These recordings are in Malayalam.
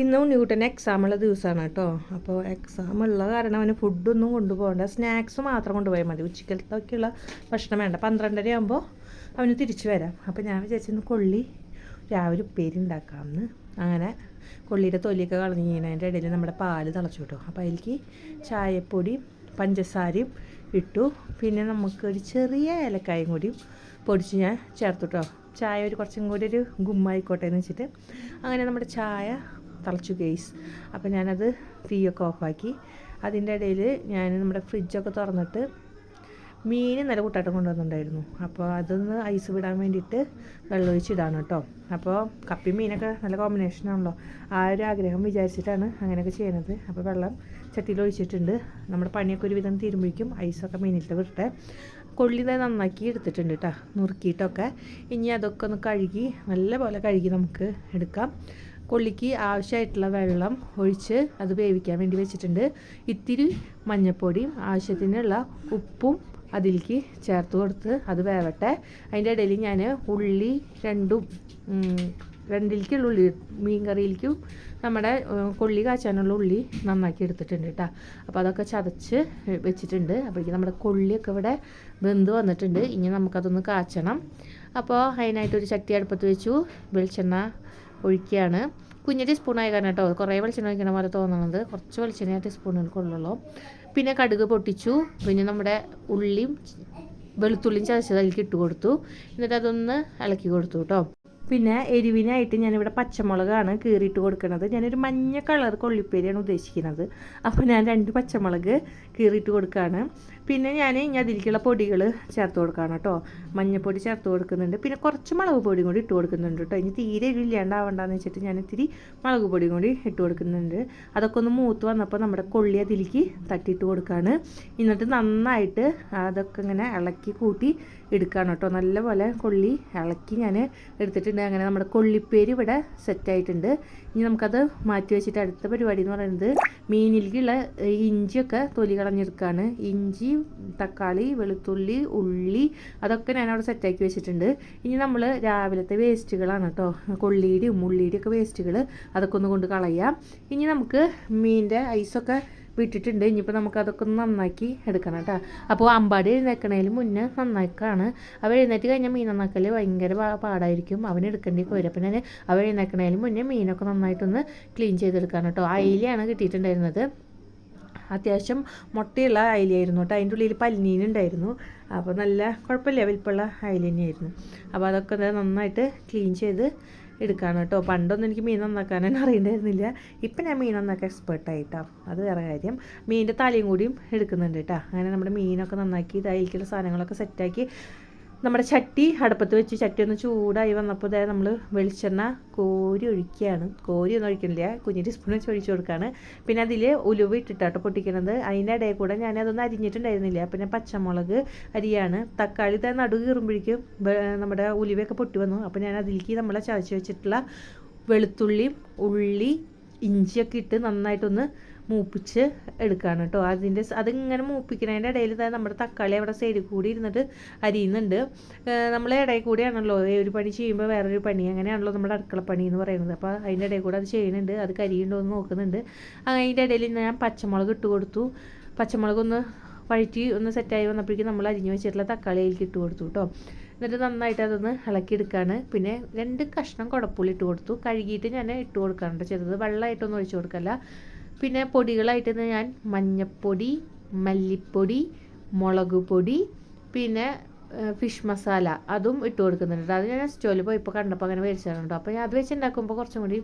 ഇന്ന് എക്സാം എക്സാമുള്ള ദിവസമാണ് കേട്ടോ. അപ്പോൾ എക്സാം ഉള്ള കാരണം അവന് ഫുഡൊന്നും കൊണ്ടുപോകണ്ട. സ്നാക്സ് മാത്രം കൊണ്ടുപോയാൽ മതി. ഉച്ചക്കലത്തൊക്കെയുള്ള ഭക്ഷണം വേണ്ട. പന്ത്രണ്ടര ആകുമ്പോൾ അവന് തിരിച്ചു വരാം. അപ്പോൾ ഞാൻ വിചാരിച്ചിരുന്നു കൊള്ളി രാവിലെ ഉപ്പേരി ഉണ്ടാക്കാമെന്ന്. അങ്ങനെ കൊള്ളിയുടെ തൊലിയൊക്കെ കളഞ്ഞ് കഴിഞ്ഞതിന്റെ ഇടയിൽ നമ്മുടെ പാൽ തിളച്ചു കിട്ടും. അപ്പോൾ അതിലേക്ക് ചായപ്പൊടിയും പഞ്ചസാരയും ഇട്ടു. പിന്നെ നമുക്ക് ഒരു ചെറിയ ഏലക്കായും കൂടി പൊടിച്ച് ഞാൻ ചേർത്തു കേട്ടോ. ചായ ഒരു കുറച്ചും കൂടി ഒരു ഗുമ്മായിക്കോട്ടെ എന്ന് വെച്ചിട്ട്. അങ്ങനെ നമ്മുടെ ചായ തിളച്ചു ഗെയ്സ് അപ്പോൾ ഞാനത് തീയൊക്കെ ഓഫാക്കി അതിന്റെ ഇടയിൽ ഞാൻ നമ്മുടെ ഫ്രിഡ്ജൊക്കെ തുറന്നിട്ട് മീൻ നല്ല കൂട്ടാട്ടം കൊണ്ടുവന്നിട്ടുണ്ടായിരുന്നു. അപ്പോൾ അതൊന്ന് ഐസ് വിടാൻ വേണ്ടിയിട്ട് വെള്ളമൊഴിച്ചിടാണ് കേട്ടോ അപ്പോൾ കപ്പി മീനൊക്കെ നല്ല കോമ്പിനേഷനാണല്ലോ ആ ഒരു ആഗ്രഹം വിചാരിച്ചിട്ടാണ് അങ്ങനെയൊക്കെ ചെയ്യുന്നത് അപ്പോൾ വെള്ളം ചട്ടിയിൽ ഒഴിച്ചിട്ടുണ്ട്. നമ്മുടെ പണിയൊക്കെ ഒരു ഒരുവിധം തീരുമ്പോഴേക്കും ഐസൊക്കെ മീനിലത്തെ വിട്ടെ കൊള്ളി നന്നാക്കി എടുത്തിട്ടുണ്ട് കേട്ടോ നുറുക്കിയിട്ടൊക്കെ. ഇനി അതൊക്കെ ഒന്ന് കഴുകി നല്ലപോലെ കഴുകി നമുക്ക് എടുക്കാം. കൊള്ളിക്ക് ആവശ്യമായിട്ടുള്ള വെള്ളം ഒഴിച്ച് അത് വേവിക്കാൻ വേണ്ടി വെച്ചിട്ടുണ്ട്. ഇത്തിരി മഞ്ഞൾപ്പൊടിയും ആവശ്യത്തിനുള്ള ഉപ്പും അതിലേക്ക് ചേർത്ത് കൊടുത്ത് അത് വേവട്ടെ. അതിന്റെ ഇടയിൽ ഞാൻ ഉള്ളി രണ്ടും രണ്ടിലേക്കുള്ള ഉള്ളി മീൻ കറിയിലേക്കും നമ്മുടെ കൊള്ളി കാച്ചാനുള്ള ഉള്ളി നന്നാക്കി എടുത്തിട്ടുണ്ട് കേട്ടോ. അപ്പോൾ അതൊക്കെ ചതച്ച് വെച്ചിട്ടുണ്ട്. അപ്പോഴേക്കും നമ്മുടെ കൊള്ളിയൊക്കെ ഇവിടെ വെന്ത് വന്നിട്ടുണ്ട്. ഇനി നമുക്കതൊന്ന് കാച്ചണം. അപ്പോൾ അതിനായിട്ടൊരു ചട്ടി അടുപ്പത്ത് വെച്ചു. വെളിച്ചെണ്ണ ഒഴിക്കുകയാണ്. കുഞ്ഞ് സ്പൂണായി കാരണം കേട്ടോ. കുറേ വെളിച്ചെണ്ണ ഒഴിക്കണ പോലെ തോന്നുന്നത് കുറച്ച് വെളിച്ചെണ്ണ ടീസ്പൂണുകൾക്കുള്ളൂ പിന്നെ കടുക് പൊട്ടിച്ചു. പിന്നെ നമ്മുടെ ഉള്ളിയും വെളുത്തുള്ളിയും ചതച്ചത് അതിലേക്ക് ഇട്ട് കൊടുത്തു. എന്നിട്ട് അതൊന്ന് ഇളക്കി കൊടുത്തു കേട്ടോ. പിന്നെ എരിവിനായിട്ട് ഞാനിവിടെ പച്ചമുളകാണ് കീറിയിട്ട് കൊടുക്കുന്നത് ഞാനൊരു മഞ്ഞ കളർ കൊള്ളിപ്പേരിയാണ് ഉദ്ദേശിക്കുന്നത്. അപ്പോൾ ഞാൻ രണ്ട് പച്ചമുളക് കീറിയിട്ട് കൊടുക്കുകയാണ്. പിന്നെ ഞാൻ ഇനി അതിലേക്കുള്ള പൊടികൾ ചേർത്ത് കൊടുക്കുകയാണ് കേട്ടോ. മഞ്ഞൾപ്പൊടി ചേർത്ത് കൊടുക്കുന്നുണ്ട്. പിന്നെ കുറച്ച് മുളക് പൊടിയും കൂടി ഇട്ട് കൊടുക്കുന്നുണ്ട് കേട്ടോ. ഇനി തീരെ ഇല്ലാണ്ടാവണ്ടെന്ന് വെച്ചിട്ട് ഞാൻ ഇത്തിരി മുളക് പൊടിയും കൂടി ഇട്ട് കൊടുക്കുന്നുണ്ട്. അതൊക്കെ ഒന്ന് മൂത്ത് വന്നപ്പോൾ നമ്മുടെ കൊള്ളി അതിലേക്ക് തട്ടിയിട്ട് കൊടുക്കുകയാണ് എന്നിട്ട് നന്നായിട്ട് അതൊക്കെ ഇങ്ങനെ ഇളക്കി കൂട്ടി എടുക്കുകയാണ് കേട്ടോ. നല്ലപോലെ കൊള്ളി ഇളക്കി ഞാൻ എടുത്തിട്ടുണ്ട്. അങ്ങനെ നമ്മുടെ കൊള്ളിപ്പേര് ഇവിടെ സെറ്റായിട്ടുണ്ട് ഇനി നമുക്കത് മാറ്റി വെച്ചിട്ട് അടുത്ത പരിപാടി എന്ന് പറയുന്നത് മീനിലേക്കുള്ള ഇഞ്ചിയൊക്കെ തൊലി കളഞ്ഞെടുക്കുകയാണ് ഇഞ്ചി തക്കാളി വെളുത്തുള്ളി ഉള്ളി അതൊക്കെ ഞാൻ സെറ്റാക്കി വെച്ചിട്ടുണ്ട്. ഇനി നമ്മൾ രാവിലത്തെ വേസ്റ്റുകളാണ് കേട്ടോ. കൊള്ളിയുടെയും ഉള്ളിയുടെയും ഒക്കെ വേസ്റ്റുകൾ അതൊക്കെ ഒന്ന് കൊണ്ട് കളയാം. ഇനി നമുക്ക് മീനിന്റെ ഐസൊക്കെ വിട്ടിട്ടുണ്ട് ഇനിയിപ്പോൾ നമുക്ക് അതൊക്കെ ഒന്ന് നന്നാക്കി എടുക്കണം കേട്ടോ. അപ്പോൾ അമ്പാടി എഴുന്നേക്കണേൽ മുന്നേ നന്നാക്കാണ്. അവ എഴുന്നേറ്റ് കഴിഞ്ഞാൽ മീൻ നന്നാക്കൽ ഭയങ്കര പാടായിരിക്കും. അവൻ എടുക്കേണ്ടിയൊക്കെ വരും. അപ്പം ഞാൻ അവ എഴുന്നേക്കണേൽ മുന്നേ മീനൊക്കെ നന്നായിട്ടൊന്ന് ക്ലീൻ ചെയ്തെടുക്കാൻ കേട്ടോ. അയിലാണ് കിട്ടിയിട്ടുണ്ടായിരുന്നത്. അത്യാവശ്യം മുട്ടയുള്ള അയിലായിരുന്നു കേട്ടോ. അതിന്റെ ഉള്ളിൽ പല്ലിനുണ്ടായിരുന്നു അപ്പോൾ നല്ല കുഴപ്പമില്ല. വലിപ്പമുള്ള അയില തന്നെയായിരുന്നു അപ്പോൾ അതൊക്കെ നന്നായിട്ട് ക്ലീൻ ചെയ്ത് എടുക്കാണ് കേട്ടോ. പണ്ടൊന്നും എനിക്ക് മീൻ നന്നാക്കാൻ അറിയണ്ടായിരുന്നില്ല. ഇപ്പം ഞാൻ മീൻ നന്നാക്കാൻ എക്സ്പേർട്ടായിട്ടോ അത് വേറെ കാര്യം. മീനിന്റെ തലയും കൂടിയും എടുക്കുന്നുണ്ട് കേട്ടോ. അങ്ങനെ നമ്മുടെ മീനൊക്കെ നന്നാക്കി അതിലേക്കുള്ള സാധനങ്ങളൊക്കെ സെറ്റാക്കി നമ്മുടെ ചട്ടി അടുപ്പത്ത് വെച്ച് ചട്ടി ഒന്ന് ചൂടായി വന്നപ്പോൾ ഇതായത് നമ്മൾ വെളിച്ചെണ്ണ കോരി ഒഴിക്കുകയാണ്. കോരി ഒന്നും ഒഴിക്കണില്ല കുഞ്ഞിന്റെ സ്പൂൺ വെച്ച് ഒഴിച്ചു കൊടുക്കുകയാണ്. പിന്നെ അതിൽ ഉലുവ ഇട്ടിട്ടാട്ടോ പൊട്ടിക്കണത്. അതിന്റെ ഇടയിൽ കൂടെ ഞാൻ അതൊന്നും അരിഞ്ഞിട്ടുണ്ടായിരുന്നില്ല. പിന്നെ പച്ചമുളക് അരിയാണ്. തക്കാളി തന്നെ നടു കീറുമ്പോഴേക്കും നമ്മുടെ ഉലുവയൊക്കെ പൊട്ടി വന്നു. അപ്പോൾ ഞാൻ അതിലേക്ക് നമ്മളെ ചതച്ച് വെച്ചിട്ടുള്ള വെളുത്തുള്ളിയും ഉള്ളി ഇഞ്ചിയൊക്കെ ഇട്ട് നന്നായിട്ടൊന്ന് മൂപ്പിച്ച് എടുക്കുകയാണ് കേട്ടോ. അതിന്റെ അതിങ്ങനെ മൂപ്പിക്കുന്നതിന്റെ ഇടയിൽ തന്നെ നമ്മുടെ തക്കാളി അവിടെ സൈഡിൽ കൂടി ഇരുന്നിട്ട് അരിയുന്നുണ്ട്. നമ്മൾ ഇടയിൽ കൂടിയാണല്ലോ ഒരു പണി ചെയ്യുമ്പോൾ വേറൊരു പണി. അങ്ങനെയാണല്ലോ നമ്മുടെ അടുക്കള പണി എന്ന് പറയുന്നത്. അപ്പോൾ അതിന്റെ ഇടയിൽ കൂടെ അത് ചെയ്യുന്നുണ്ട്. അത് കരിയുണ്ടോ എന്ന് നോക്കുന്നുണ്ട്. അതിന്റെ ഇടയിൽ ഞാൻ പച്ചമുളക് ഇട്ട് കൊടുത്തു. പച്ചമുളക് ഒന്ന് വഴറ്റി ഒന്ന് സെറ്റായി വന്നപ്പോഴേക്കും നമ്മൾ അരിഞ്ഞു വെച്ചിട്ടുള്ള തക്കാളി അതിലേക്ക് ഇട്ട് കൊടുത്തു കേട്ടോ. എന്നിട്ട് നന്നായിട്ട് അതൊന്ന് ഇളക്കിയെടുക്കുകയാണ് പിന്നെ രണ്ട് കഷ്ണം കുടപ്പുള്ളി ഇട്ട് കൊടുത്തു. കഴുകിയിട്ട് ഞാൻ ഇട്ട് കൊടുക്കാറുണ്ട്. ചെറുത് വെള്ളമായിട്ടൊന്നും ഒഴിച്ചു കൊടുക്കല്ല. പിന്നെ പൊടികളായിട്ട് ഞാൻ മഞ്ഞപ്പൊടി മല്ലിപ്പൊടി മുളക് പൊടി പിന്നെ ഫിഷ് മസാല അതും ഇട്ട് കൊടുക്കുന്നുണ്ട്. അത് ഞാൻ സ്റ്റോവിൽ പോയപ്പോൾ കണ്ടപ്പോൾ അങ്ങനെ മേടിച്ചിട്ടുണ്ടോ അപ്പോൾ ഞാൻ അത് വെച്ച് ഉണ്ടാക്കുമ്പോൾ കുറച്ചും കൂടി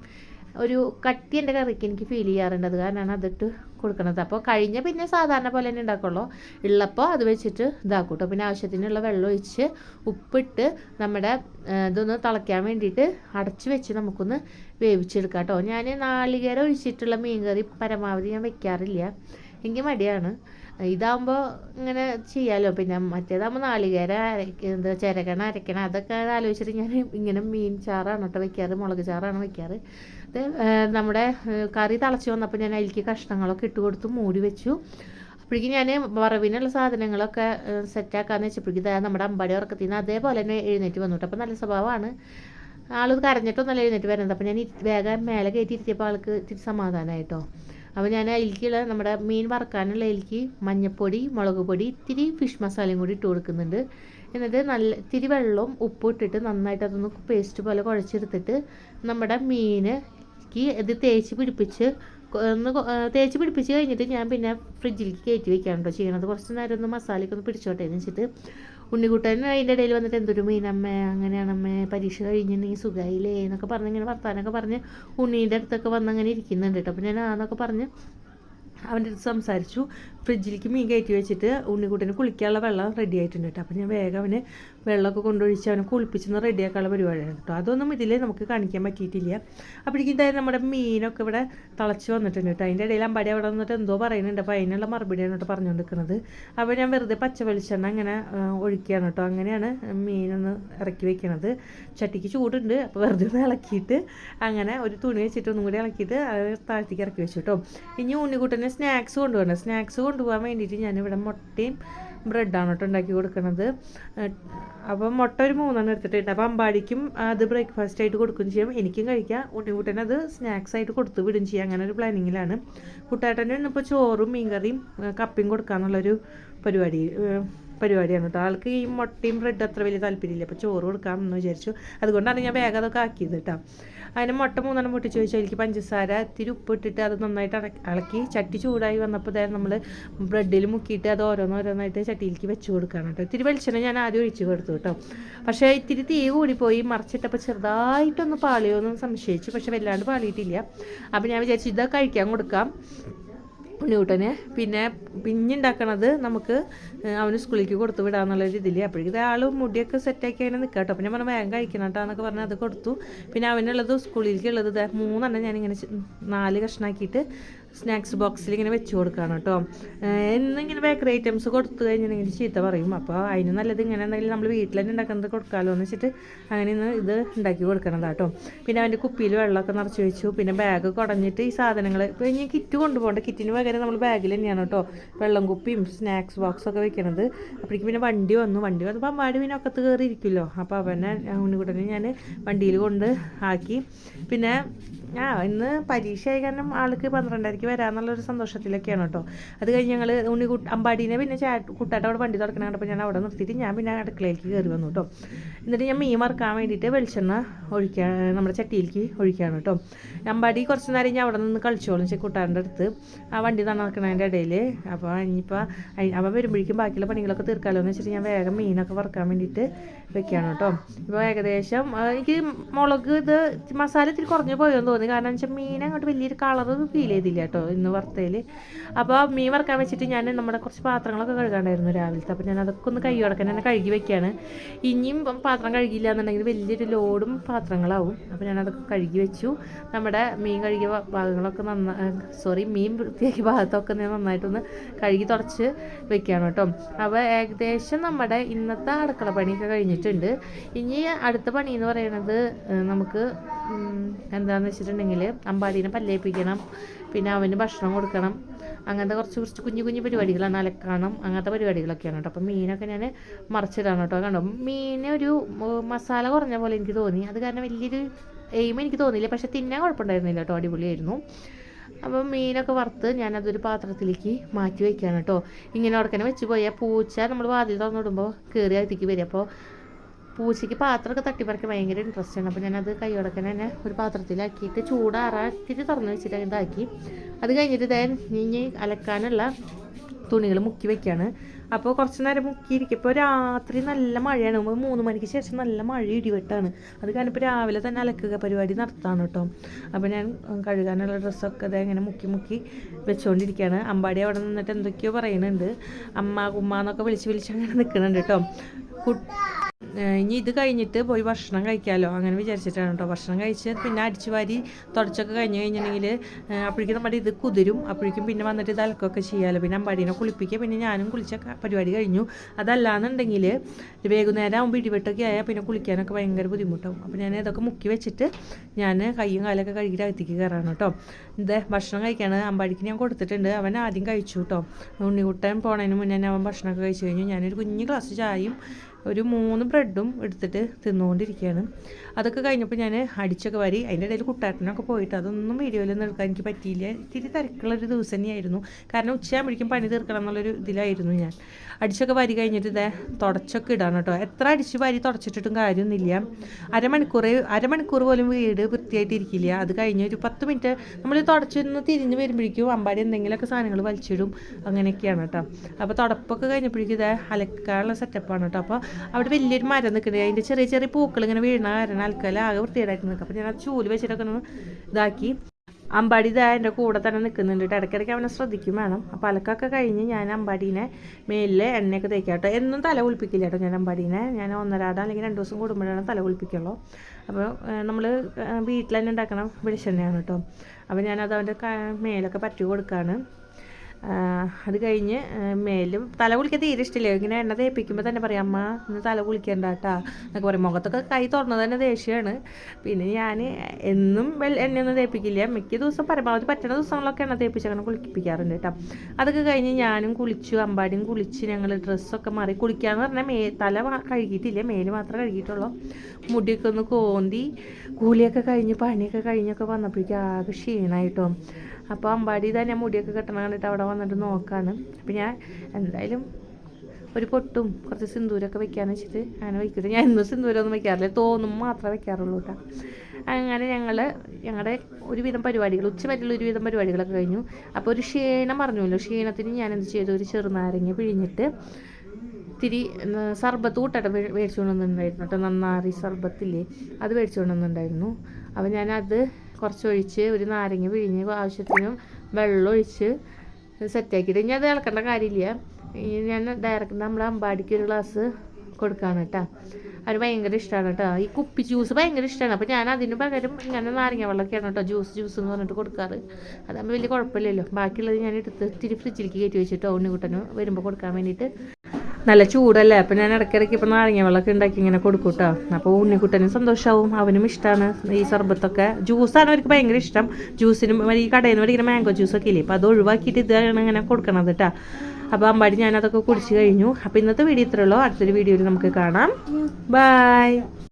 ഒരു കട്ടി കറിക്ക് എനിക്ക് ഫീൽ ചെയ്യാറുണ്ട്. അത് കാരണമാണ് അതിട്ട് കൊടുക്കുന്നത് അപ്പോൾ കഴിഞ്ഞ പിന്നെ സാധാരണ പോലെ തന്നെ ഉണ്ടാക്കുള്ളൂ. ഉള്ളപ്പോൾ അത് വെച്ചിട്ട് ഇതാക്കും കേട്ടോ പിന്നെ ആവശ്യത്തിനുള്ള വെള്ളം ഒഴിച്ച് ഉപ്പിട്ട് നമ്മുടെ ഇതൊന്ന് തിളയ്ക്കാൻ വേണ്ടിയിട്ട് അടച്ച് വെച്ച് നമുക്കൊന്ന് വേവിച്ചെടുക്കാം കേട്ടോ ഞാൻ നാളികേരം ഒഴിച്ചിട്ടുള്ള മീൻ കറി പരമാവധി ഞാൻ വെക്കാറില്ല. എനിക്ക് മടിയാണ്. ഇതാകുമ്പോൾ ഇങ്ങനെ ചെയ്യാമല്ലോ പിന്നെ മറ്റേതാകുമ്പോൾ നാളികേര എന്താ ചിരകണ അരക്കണം അതൊക്കെ ആലോചിച്ചിട്ട് ഞാൻ ഇങ്ങനെ മീൻ ചാറാണ് കേട്ടോ വെക്കാറ് മുളക് ചാറാണ് വെക്കാറ്. നമ്മുടെ കറി തിളച്ച് വന്നപ്പോൾ ഞാൻ അതിലേക്ക് കഷ്ണങ്ങളൊക്കെ ഇട്ട് കൊടുത്ത് മൂടി വെച്ചു. അപ്പോഴേക്കും ഞാൻ വറവിനുള്ള സാധനങ്ങളൊക്കെ സെറ്റാക്കാന്ന് വെച്ചപ്പോഴേക്കും നമ്മുടെ അമ്പാടി ഉറക്കത്തിൽ നിന്ന് അതേപോലെ തന്നെ എഴുന്നേറ്റ് വന്നു അപ്പോൾ നല്ല സ്വഭാവമാണ്. ആളത് കരഞ്ഞിട്ടൊന്നല്ല എഴുന്നേറ്റ് വരുന്നത് അപ്പോൾ ഞാൻ വേഗം മേലെ കയറ്റി ഇരുത്തിയപ്പോൾ ആൾക്ക് ഇത്തിരി സമാധാനമായിട്ടോ അപ്പോൾ ഞാൻ അതിലേക്കുള്ള നമ്മുടെ മീൻ വറക്കാനുള്ള അതിലേക്ക് മഞ്ഞൾപ്പൊടി മുളക് പൊടി ഇത്തിരി ഫിഷ് മസാലയും കൂടി ഇട്ട് കൊടുക്കുന്നുണ്ട്. എന്നിട്ട് നല്ല ഇത്തിരി വെള്ളവും ഉപ്പും ഇട്ടിട്ട് നന്നായിട്ട് അതൊന്ന് പേസ്റ്റ് പോലെ കുഴച്ചെടുത്തിട്ട് നമ്മുടെ മീനിലേക്ക് ഇത് തേച്ച് പിടിപ്പിച്ച് ഒന്ന് തേച്ച് പിടിപ്പിച്ച് കഴിഞ്ഞിട്ട് ഞാൻ പിന്നെ ഫ്രിഡ്ജിലേക്ക് കയറ്റി വെക്കാണ് കേട്ടോ ചെയ്യണത്. കുറച്ച് നേരം ഒന്ന് മസാലയ്ക്ക് ഒന്ന് പിടിച്ചോട്ടെ എന്ന് വെച്ചിട്ട് ഉണ്ണിക്കുട്ടൻ അതിന്റെ ഇടയിൽ വന്നിട്ട് എന്തൊരു മീനമ്മേ അങ്ങനെയാണമ്മേ പരീക്ഷ കഴിഞ്ഞിട്ടുണ്ടെങ്കിൽ സുഖമായില്ലേ എന്നൊക്കെ പറഞ്ഞ് ഇങ്ങനെ വർത്താനൊക്കെ പറഞ്ഞ് ഉണ്ണീന്റെ അടുത്തൊക്കെ വന്ന് അങ്ങനെ ഇരിക്കുന്നുണ്ട് കേട്ടോ. അപ്പോൾ ഞാൻ ആന്നൊക്കെ പറഞ്ഞ് അവന്റെ അടുത്ത് സംസാരിച്ചു. ഫ്രിഡ്ജിലേക്ക് മീൻ കയറ്റി വെച്ചിട്ട് ഉണ്ണിക്കുട്ടന് കുളിക്കാനുള്ള വെള്ളം റെഡി ആയിട്ടുണ്ട് കേട്ടോ. അപ്പോൾ ഞാൻ വേഗം അവന് വെള്ളമൊക്കെ കൊണ്ടൊഴിച്ച് അവനെ കുളിപ്പിച്ചൊന്ന് റെഡിയാക്കാനുള്ള പരിപാടിയാണ് കേട്ടോ. അതൊന്നും ഇതിൽ നമുക്ക് കാണിക്കാൻ പറ്റിയിട്ടില്ല. അപ്പോഴേക്കും ഇതായത് നമ്മുടെ മീനൊക്കെ ഇവിടെ തിളച്ച് വന്നിട്ടുണ്ട് കേട്ടോ. അതിന്റെ ഇടയിൽ അമ്പാടി അവിടെ വന്നിട്ട് എന്തോ പറയുന്നുണ്ട്. അപ്പോൾ അതിനുള്ള മറുപടിയാണ് കേട്ടോ പറഞ്ഞുകൊണ്ടിരിക്കുന്നത്. അപ്പോൾ ഞാൻ വെറുതെ പച്ച വെളിച്ചെണ്ണ അങ്ങനെ ഒഴിക്കുകയാണ് കേട്ടോ. അങ്ങനെയാണ് മീനൊന്ന് ഇറക്കി വെക്കണത്. ചട്ടിക്ക് ചൂടുണ്ട്. അപ്പോൾ വെറുതെ ഒന്ന് ഇളക്കിയിട്ട് അങ്ങനെ ഒരു തുണി വെച്ചിട്ട് ഒന്നും കൂടി ഇളക്കിയിട്ട് താഴത്തേക്ക് ഇറക്കി വെച്ചു കേട്ടോ. ഇനി ഉണ്ണിക്കുട്ടന് സ്നാക്സ് കൊണ്ടുപോകണം സ്നാക്സ് കൊണ്ടുപോകാൻ വേണ്ടിയിട്ട് ഞാനിവിടെ മുട്ടയും ബ്രെഡാണ് കേട്ടോ ഉണ്ടാക്കി കൊടുക്കുന്നത് അപ്പം മുട്ട ഒരു മൂന്നെണ്ണം എടുത്തിട്ടുണ്ട് അപ്പം അമ്പാടിക്കും അത് ബ്രേക്ക്ഫാസ്റ്റ് ആയിട്ട് കൊടുക്കുകയും ചെയ്യാം. എനിക്കും കഴിക്കാം. ഉണ്ണിക്കുട്ടൻ അത് സ്നാക്സ് ആയിട്ട് കൊടുത്ത് വിടുകയും ചെയ്യാം. അങ്ങനെ ഒരു പ്ലാനിങ്ങിലാണ് കുട്ടാട്ടന്റെ ഇപ്പോൾ ചോറും മീൻകറിയും കപ്പയും കൊടുക്കാന്നുള്ളൊരു പരിപാടി പരിപാടിയാണ് കേട്ടോ. ആൾക്ക് ഈ മുട്ടയും ബ്രെഡ് അത്ര വലിയ താല്പര്യമില്ല. അപ്പോൾ ചോറ് കൊടുക്കാമെന്ന് വിചാരിച്ചു. അതുകൊണ്ടാണ് ഞാൻ വേഗം അതൊക്കെ ആക്കിയത് കേട്ടോ. അതിന് മുട്ട മൂന്നെണ്ണം പൊട്ടിച്ച് വെച്ചു അതിലേക്ക് പഞ്ചസാര ഇത്തിരി ഉപ്പ് ഇട്ടിട്ട് അത് നന്നായിട്ട് ഇളക്കി- ചട്ടി ചൂടായി വന്നപ്പോൾ തന്നെ നമ്മൾ ബ്രെഡിൽ മുക്കിയിട്ട് അത് ഓരോന്നോരോന്നായിട്ട് ചട്ടിയിലേക്ക് വെച്ച് കൊടുക്കുകയാണ് കേട്ടോ. ഇത്തിരി വെളിച്ചെണ്ണ ഞാൻ ആദ്യം ഒഴിച്ച് കൊടുത്തു കേട്ടോ. പക്ഷേ ഇത്തിരി തീ കൂടിപ്പോയി മറിച്ചിട്ടപ്പോൾ ചെറുതായിട്ടൊന്ന് പാളിയോ എന്ന് സംശയിച്ചു. പക്ഷെ വല്ലാണ്ട് പാളിയിട്ടില്ല. അപ്പോൾ ഞാൻ വിചാരിച്ചു ഇതൊക്കെ കഴിക്കാൻ കൊടുക്കാം. ഉണ്ണിക്കുട്ടന്. പിന്നെ പിഞ്ഞുണ്ടാക്കണത് നമുക്ക് അവന് സ്കൂളിലേക്ക് കൊടുത്തു വിടാന്നുള്ള രീതിയിൽ അപ്പോഴേക്കും ആൾ മുടിയൊക്കെ സെറ്റാക്കി അങ്ങനെ നിൽക്കാം കേട്ടോ. അപ്പം ഞാൻ പറഞ്ഞു വേഗം കഴിക്കണം കേട്ടോ എന്നൊക്കെ അത് കൊടുത്തു. പിന്നെ അവനുള്ളത് സ്കൂളിലേക്ക് ഉള്ളത് മൂന്നെണ്ണം ഞാനിങ്ങനെ നാല് കഷ്ണാക്കിയിട്ട് സ്നാക്സ് ബോക്സിൽ ഇങ്ങനെ വെച്ച് കൊടുക്കുകയാണ് കേട്ടോ. എന്നിങ്ങനെ ബേക്കറി ഐറ്റംസ് കൊടുത്തു കഴിഞ്ഞിട്ടുണ്ടെങ്കിൽ ചീത്ത പറയും. അപ്പോൾ അതിന് നല്ലത് ഇങ്ങനെ എന്തെങ്കിലും നമ്മൾ വീട്ടിൽ തന്നെ ഉണ്ടാക്കുന്നത് കൊടുക്കാമല്ലോ എന്ന് വെച്ചിട്ട് അങ്ങനെ ഇന്ന് ഇത് ഉണ്ടാക്കി കൊടുക്കണതാ കേട്ടോ. പിന്നെ അവന്റെ കുപ്പിയിൽ വെള്ളമൊക്കെ നിറച്ച് വെച്ചു. പിന്നെ ബാഗ് കുടഞ്ഞിട്ട് ഈ സാധനങ്ങൾ ഇപ്പോൾ ഇനി കിറ്റ് കൊണ്ടുപോകണ്ട. കിറ്റിന് പകരം നമ്മൾ ബാഗിൽ തന്നെയാണ് കേട്ടോ. വെള്ളം കുപ്പിയും സ്നാക്സ് ബോക്സൊക്കെ വെക്കണത് അപ്പോഴേക്കും പിന്നെ വണ്ടി വന്നു. വണ്ടി വന്നപ്പോൾ അമ്മാടി പിന്നെ ഒക്കത്ത് കയറി ഇരിക്കുമല്ലോ അപ്പോൾ അവനെ ഉണ്ണിക്കുട്ടനെ ഞാൻ വണ്ടിയിൽ കൊണ്ട് ആക്കി. പിന്നെ ആ ഇന്ന് പരീക്ഷ ആയി കാരണം ആൾക്ക് പന്ത്രണ്ടരയ്ക്ക് വരാമെന്നുള്ളൊരു സന്തോഷത്തിലൊക്കെയാണ് കേട്ടോ. അത് കഴിഞ്ഞ് ഞങ്ങൾ ഉണ്ണി അമ്പാടീനെ പിന്നെ ചാ കുട്ടാട്ട് അവിടെ വണ്ടി തുറക്കണ കണ്ടപ്പോൾ ഞാൻ അവിടെ നിർത്തിയിട്ട് ഞാൻ പിന്നെ അടുക്കളയിലേക്ക് കയറി വന്നു കേട്ടോ. എന്നിട്ട് ഞാൻ മീൻ മറക്കാൻ വേണ്ടിയിട്ട് വെളിച്ചെണ്ണ ഒഴിക്കാൻ നമ്മുടെ ചട്ടിയിലേക്ക് ഒഴിക്കുകയാണ് കേട്ടോ. അമ്പാടി കുറച്ച് നേരം ഞാൻ അവിടെ നിന്ന് കളിച്ചോളും ചെക്കുട്ടാന്റെ അടുത്ത്. ആ വണ്ടി നടക്കണതിന്റെ ഇടയിൽ അപ്പോൾ ഇനിയിപ്പോൾ അവൻ വരുമ്പോഴേക്കും ബാക്കിയുള്ള പണികളൊക്കെ തീർക്കാമല്ലോ എന്ന് വെച്ചിട്ട് ഞാൻ വേഗം മീനൊക്കെ വറുക്കാൻ വേണ്ടിയിട്ട് വെക്കുകയാണ് കേട്ടോ. ഇപ്പോൾ ഏകദേശം എനിക്ക് മുളക് ഇത് മസാല ഇത്തിരി കുറഞ്ഞു പോയെന്ന് തോന്നി കാരണം വെച്ചാൽ മീൻ അങ്ങോട്ട് വലിയൊരു കളർ ഫീൽ ചെയ്തില്ല കേട്ടോ ഇന്ന് വറുത്തതിൽ അപ്പോൾ മീൻ വറുക്കാൻ വെച്ചിട്ട് ഞാൻ നമ്മുടെ കുറച്ച് പാത്രങ്ങളൊക്കെ കഴുകാണ്ടായിരുന്നു രാവിലത്തെ. അപ്പോൾ ഞാൻ അതൊക്കെ ഒന്ന് കൈ തന്നെ കഴുകി വെക്കുകയാണ് ഇനിയും പാത്രം കഴുകിയില്ല എന്നുണ്ടെങ്കിൽ വലിയൊരു ലോഡും പാത്രങ്ങളാവും. അപ്പോൾ ഞാൻ അതൊക്കെ കഴുകി വെച്ചു. നമ്മുടെ മീൻ കഴുകിയ ഭാഗങ്ങളൊക്കെ നന്നാ സോറി മീൻ വൃത്തിയാക്കിയ ഭാഗത്തൊക്കെ ഞാൻ നന്നായിട്ടൊന്ന് കഴുകി തുടച്ച് വെക്കുകയാണ് കേട്ടോ. അപ്പോൾ ഏകദേശം നമ്മുടെ ഇന്നത്തെ അടുക്കള പണിയൊക്കെ കഴിഞ്ഞിട്ടുണ്ട്. ഇനി അടുത്ത പണി എന്ന് പറയുന്നത് നമുക്ക് എന്താണെന്ന് വെച്ചിട്ടുണ്ടെങ്കിൽ അമ്പാടീനെ പല്ലേപ്പിക്കണം പിന്നെ അവന് ഭക്ഷണം കൊടുക്കണം. അങ്ങനത്തെ കുറച്ച് കുറച്ച് കുഞ്ഞു കുഞ്ഞു പരിപാടികളാണ് അലക്കണം അങ്ങനത്തെ പരിപാടികളൊക്കെയാണ് കേട്ടോ. അപ്പം മീനൊക്കെ ഞാൻ മറിച്ചിടാണ് കേട്ടോ. കണ്ടോ? മീനൊരു ഒരു മസാല കുറഞ്ഞ പോലെ എനിക്ക് തോന്നി. അത് കാരണം വലിയൊരു എയിം എനിക്ക് തോന്നിയില്ല. പക്ഷെ തിന്നാൻ കുഴപ്പമുണ്ടായിരുന്നില്ല കേട്ടോ. അടിപൊളിയായിരുന്നു. അപ്പം മീനൊക്കെ വറുത്ത് ഞാനതൊരു പാത്രത്തിലേക്ക് മാറ്റി വയ്ക്കുകയാണ് കേട്ടോ. ഇങ്ങനെ ഉടക്കനെ വെച്ച് പോയാൽ പൂച്ച നമ്മൾ വാതിൽ തുറന്നിടുമ്പോൾ കയറി അതിലേക്ക് വരും. അപ്പോൾ പൂച്ചയ്ക്ക് പാത്രമൊക്കെ തട്ടിപ്പറക്കി ഭയങ്കര ഇൻട്രസ്റ്റ് ആണ്. അപ്പോൾ ഞാനത് കൈയോടൊക്കെ തന്നെ ഒരു പാത്രത്തിലാക്കിയിട്ട് ചൂടാറാക്കിയിട്ട് തുറന്ന് വെച്ചിട്ട് ഇതാക്കി. അത് കഴിഞ്ഞിട്ട് ഇതായ ഇനി അലക്കാനുള്ള തുണികൾ മുക്കി വെക്കുകയാണ് അപ്പോൾ കുറച്ച് നേരം മുക്കിയിരിക്കും ഇപ്പോൾ രാത്രി നല്ല മഴയാണ്. ഇപ്പോൾ മൂന്ന് മണിക്ക് ശേഷം നല്ല മഴ ഇടിവെട്ടാണ്. അത് കാരണം ഇപ്പോൾ രാവിലെ തന്നെ അലക്കുക പരിപാടി നടത്താണ് കേട്ടോ അപ്പോൾ ഞാൻ കഴുകാനുള്ള ഡ്രസ്സൊക്കെ അതേ ഇങ്ങനെ മുക്കി മുക്കി വെച്ചുകൊണ്ടിരിക്കുകയാണ് അമ്പാടി അവിടെ നിന്നിട്ട് എന്തൊക്കെയോ പറയുന്നുണ്ട് അമ്മ കുമ്മ എന്നൊക്കെ വിളിച്ച് വിളിച്ച് അങ്ങനെ നിൽക്കുന്നുണ്ട് കേട്ടോ കു ഇനി ഇത് കഴിഞ്ഞിട്ട് പോയി ഭക്ഷണം കഴിക്കാമല്ലോ അങ്ങനെ വിചാരിച്ചിട്ടാണ് കേട്ടോ ഭക്ഷണം കഴിച്ച് പിന്നെ അടിച്ചു വാരി തുടച്ചൊക്കെ കഴിഞ്ഞ് കഴിഞ്ഞിട്ടുണ്ടെങ്കിൽ അപ്പോഴേക്കും നമ്മുടെ ഇത് കുതിരും. അപ്പോഴേക്കും പിന്നെ വന്നിട്ട് ഇത് അലക്കൊക്കെ ചെയ്യാമല്ലോ പിന്നെ അമ്പാടീനെ കുളിപ്പിക്കുക. പിന്നെ ഞാനും കുളിച്ച പരിപാടി കഴിഞ്ഞു. അതല്ലാന്നുണ്ടെങ്കിൽ വൈകുന്നേരം ആകുമ്പോൾ ഇടിവെട്ടൊക്കെ ആയാൽ പിന്നെ കുളിക്കാനൊക്കെ ഭയങ്കര ബുദ്ധിമുട്ടാവും. അപ്പോൾ ഞാൻ ഇതൊക്കെ മുക്കി വെച്ചിട്ട് ഞാൻ കൈയും കാലൊക്കെ കഴുകിയിട്ട് അകത്തേക്ക് കയറാണ് കേട്ടോ ഇത് ഭക്ഷണം കഴിക്കാണ്. അമ്പാടിക്ക് ഞാൻ കൊടുത്തിട്ടുണ്ട്. അവൻ ആദ്യം കഴിച്ചു കേട്ടോ ഉണ്ണിക്കുട്ടൻ പോണതിന് മുന്നേ അവൻ ഭക്ഷണമൊക്കെ കഴിച്ചു കഴിഞ്ഞു. ഞാനൊരു കുഞ്ഞു ഗ്ലാസ് ചായയും ഒരു മൂന്ന് ബ്രെഡും എടുത്തിട്ട് തിന്നുകൊണ്ടിരിക്കുകയാണ്. അതൊക്കെ കഴിഞ്ഞപ്പോൾ ഞാൻ അടിച്ചൊക്കെ വരി അതിന്റെ ഇടയിൽ കുട്ടാട്ടനൊക്കെ പോയിട്ട് അതൊന്നും വീഡിയോയിലൊന്നും എടുക്കാൻ എനിക്ക് പറ്റിയില്ല. ഇത്തിരി തിരക്കുള്ളൊരു ദിവസം തന്നെയായിരുന്നു. കാരണം ഉച്ചയാകുമ്പോഴേക്കും പണി തീർക്കണം എന്നുള്ളൊരു ഇതിലായിരുന്നു ഞാൻ. അടിച്ചൊക്കെ വരി കഴിഞ്ഞിട്ട് ഇതേ തുടച്ചൊക്കെ ഇടാണ് കേട്ടോ. എത്ര അടിച്ച് വരി തുടച്ചിട്ടിട്ടും കാര്യമൊന്നുമില്ല. അരമണിക്കൂർ അരമണിക്കൂർ പോലും വീട് വൃത്തിയായിട്ട് ഇരിക്കില്ല അത് കഴിഞ്ഞ് ഒരു പത്ത് മിനിറ്റ് നമ്മൾ തുടച്ചൊന്ന് തിരിഞ്ഞ് വരുമ്പോഴേക്കും അമ്പാടി എന്തെങ്കിലുമൊക്കെ സാധനങ്ങൾ വലിച്ചിടും. അങ്ങനെയൊക്കെയാണ് കേട്ടോ. അപ്പോൾ തുടപ്പൊക്കെ കഴിഞ്ഞപ്പോഴേക്കും ഇതേ അലക്കാനുള്ള സെറ്റപ്പാണ് കേട്ടോ. അപ്പോൾ അവിടെ വലിയൊരു മരം നിൽക്കുന്നത് അതിന്റെ ചെറിയ ചെറിയ പൂക്കൾ ഇങ്ങനെ വീണ കാരണം അലക്കല ആകെ വൃത്തിയായിട്ട് നിൽക്കുക അപ്പോൾ ഞാൻ അത് ചൂൽ വെച്ചിട്ടൊക്കെ ഒന്ന് ഇതാക്കി. അമ്പാടി ഇതാ എന്റെ കൂടെ തന്നെ നിൽക്കുന്നുണ്ട് കേട്ടോ. ഇടയ്ക്കിടയ്ക്ക് അവനെ ശ്രദ്ധിക്കും വേണം. അപ്പോൾ അലക്കൊക്കെ കഴിഞ്ഞ് ഞാൻ അമ്പാടീനെ മേലിൽ എണ്ണയൊക്കെ തേക്കാം കേട്ടോ. എന്നും തല കുളിപ്പിക്കില്ല കേട്ടോ ഞാൻ അമ്പാടീനെ. ഞാൻ ഒന്നരാടം അല്ലെങ്കിൽ രണ്ട് ദിവസം കൂടുമ്പോഴാണ് തല കുളിപ്പിക്കുള്ളൂ. അപ്പോൾ നമ്മൾ വീട്ടിൽ തന്നെ ഉണ്ടാക്കണം വെളിച്ചെണ്ണയാണ് കേട്ടോ. അപ്പോൾ ഞാനത് അവന്റെ മേലൊക്കെ പറ്റി കൊടുക്കുകയാണ് അത് കഴിഞ്ഞ് മേലും തല കുളിക്കാൻ തീരെ ഇഷ്ടമില്ല ഇങ്ങനെ എണ്ണ തേപ്പിക്കുമ്പോൾ തന്നെ പറയാം അമ്മ ഇന്ന് തല കുളിക്കണ്ട കേട്ടാ എന്നൊക്കെ പറയും. മുഖത്തൊക്കെ കൈ തുറന്നത് തന്നെ ദേഷ്യമാണ്. പിന്നെ ഞാൻ എന്നും എണ്ണയൊന്നും തേപ്പിക്കില്ല. മിക്ക ദിവസം പരമാവധി പറ്റുന്ന ദിവസങ്ങളൊക്കെ എണ്ണ തേപ്പിച്ച് അങ്ങനെ കുളിപ്പിക്കാറുണ്ട് കേട്ടോ. അതൊക്കെ കഴിഞ്ഞ് ഞാനും കുളിച്ചു അമ്പാടിയും കുളിച്ച് ഞങ്ങൾ ഡ്രസ്സൊക്കെ മാറി. കുളിക്കാന്ന് പറഞ്ഞാൽ മേ തല കഴുകിയിട്ടില്ല. മേൽ മാത്രം കഴുകിയിട്ടുള്ളൂ. മുടിയൊക്കെ ഒന്ന് കോന്തി കൂലിയൊക്കെ കഴിഞ്ഞ് പണിയൊക്കെ കഴിഞ്ഞൊക്കെ വന്നപ്പോഴേക്കും ആകെ ക്ഷീണമായിട്ടോ അപ്പോൾ അമ്പാടി തന്നെ മുടിയൊക്കെ കെട്ടണ കണ്ടിട്ട് അവിടെ വന്നിട്ട് നോക്കാണ്. അപ്പം ഞാൻ എന്തായാലും ഒരു പൊട്ടും കുറച്ച് സിന്ദൂരമൊക്കെ വെക്കാന്ന് വെച്ചിട്ട് അങ്ങനെ വയ്ക്കില്ല ഞാൻ എന്നും സിന്ദൂരമൊന്നും വെക്കാറില്ല തോന്നും മാത്രമേ വെക്കാറുള്ളൂ കേട്ടോ. അങ്ങനെ ഞങ്ങൾ ഞങ്ങളുടെ ഒരുവിധം പരിപാടികൾ ഉച്ച വരെയുള്ള ഒരുവിധം പരിപാടികളൊക്കെ കഴിഞ്ഞു. അപ്പോൾ ഒരു ക്ഷീണം പറഞ്ഞല്ലോ ക്ഷീണത്തിന് ഞാൻ എന്ത് ചെയ്തു? ഒരു ചെറുനാരങ്ങ പിഴിഞ്ഞിട്ട് ഇത്തിരി സർബത്ത് കൂട്ടട്ടെ മേടിച്ചു കൊണ്ടുവന്നിട്ടുണ്ടായിരുന്നു കേട്ടോ. നന്നാറി സർബത്തില്ലേ അത് മേടിച്ചു കൊണ്ടുവന്നിട്ടുണ്ടായിരുന്നു അപ്പോൾ ഞാനത് കുറച്ച് ഒഴിച്ച് ഒരു നാരങ്ങ പിഴിഞ്ഞ് ആവശ്യത്തിനും വെള്ളം ഒഴിച്ച് സെറ്റാക്കിയിട്ട് ഇനി അത് ഇളക്കേണ്ട കാര്യമില്ല. ഇനി ഞാൻ ഡയറക്റ്റ് നമ്മുടെ അമ്പാടിക്ക് ഒരു ഗ്ലാസ് കൊടുക്കുകയാണ് കേട്ടോ അവർ ഭയങ്കര ഇഷ്ടമാണ് കേട്ടോ ഈ കുപ്പി ജ്യൂസ് ഭയങ്കര ഇഷ്ടമാണ് അപ്പോൾ ഞാൻ അതിന് പകരം ഇങ്ങനെ നാരങ്ങ വെള്ളമൊക്കെയാണ് കേട്ടോ ജ്യൂസ് ജ്യൂസ് എന്ന് പറഞ്ഞിട്ട് കൊടുക്കാറ്. അതാകുമ്പോൾ വലിയ കുഴപ്പമില്ലല്ലോ. ബാക്കിയുള്ളത് ഞാൻ എടുത്ത് ഇത്തിരി ഫ്രിഡ്ജിലേക്ക് കയറ്റി വെച്ചിട്ടോ ഉണ്ണിക്കുട്ടനും വരുമ്പോൾ കൊടുക്കാൻ വേണ്ടിയിട്ട് നല്ല ചൂടല്ലേ? അപ്പം ഞാൻ ഇടയ്ക്കിടയ്ക്ക് ഇപ്പം നാരങ്ങ വെള്ളമൊക്കെ ഉണ്ടാക്കി ഇങ്ങനെ കൊടുക്കൂട്ടോ. കേട്ടോ അപ്പോൾ ഉണ്ണിക്കുട്ടനും സന്തോഷമാവും അവനും ഇഷ്ടമാണ് ഈ സർബത്തൊക്കെ. ജ്യൂസാണ് അവർക്ക് ഭയങ്കര ഇഷ്ടം. ജ്യൂസിനും ഈ കടയിൽ നിന്ന് മേടിക്കുന്ന മാംഗോ ജ്യൂസൊക്കെ ഇല്ലേ? അപ്പോൾ അത് ഒഴിവാക്കിയിട്ട് ഇതാണ് ഇങ്ങനെ കൊടുക്കണത് കേട്ടോ അപ്പോൾ അമ്പാടി ഞാനതൊക്കെ കുടിച്ച് കഴിഞ്ഞു. അപ്പോൾ ഇന്നത്തെ വീഡിയോ ഇത്രയുള്ളൂ അടുത്തൊരു വീഡിയോയിൽ നമുക്ക് കാണാം. ബൈ